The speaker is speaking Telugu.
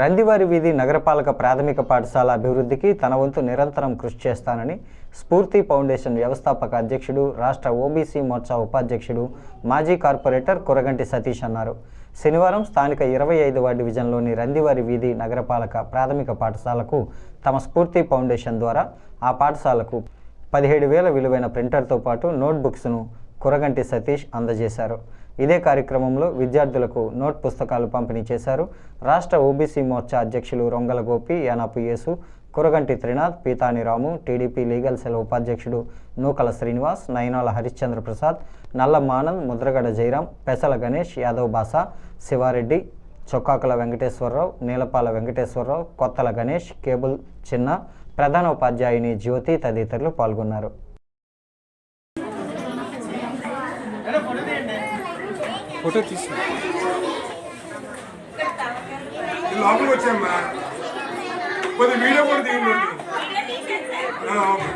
రందివారి వీధి నగరపాలక ప్రాథమిక పాఠశాల అభివృద్ధికి తన వంతు నిరంతరం కృషి చేస్తానని స్ఫూర్తి ఫౌండేషన్ వ్యవస్థాపక అధ్యక్షుడు రాష్ట్ర ఓబీసీ మోర్చా ఉపాధ్యక్షుడు మాజీ కార్పొరేటర్ కురగంటి సతీష్ అన్నారు. శనివారం స్థానిక ఇరవై ఐదవ డివిజన్లోని రందివారి వీధి నగరపాలక ప్రాథమిక పాఠశాలకు తమ స్ఫూర్తి ఫౌండేషన్ ద్వారా ఆ పాఠశాలకు పదిహేడు వేల విలువైన ప్రింటర్తో పాటు నోట్బుక్స్ను కురగంటి సతీష్ అందజేశారు. ఇదే కార్యక్రమంలో విద్యార్థులకు నోట్ పుస్తకాలు పంపిణీ చేశారు. రాష్ట్ర ఓబీసీ మోర్చా అధ్యక్షులు Rongala Gopi Yanapu Yesu Kuraganti Trinath Peetani Ramu TDP legal cell ఉపాధ్యక్షుడు నూకల శ్రీనివాస్ నయనాల హరిశ్చంద్ర ప్రసాద్ నల్లమ్మ ఆనంద్ ముద్రగడ జయరాం పెసల గణేష్ యాదవ్ బాసా శివారెడ్డి చొక్కాకుల వెంకటేశ్వరరావు నీలపాల వెంకటేశ్వరరావు కొత్తల గణేష్ కేబుల్ చిన్న ప్రధాన ఉపాధ్యాయుని జ్యోతి తదితరులు పాల్గొన్నారు. ఫోటో తీసి లోపలికి వచ్చామ్మా కొద్ది వీడియో కూడా ఓకే.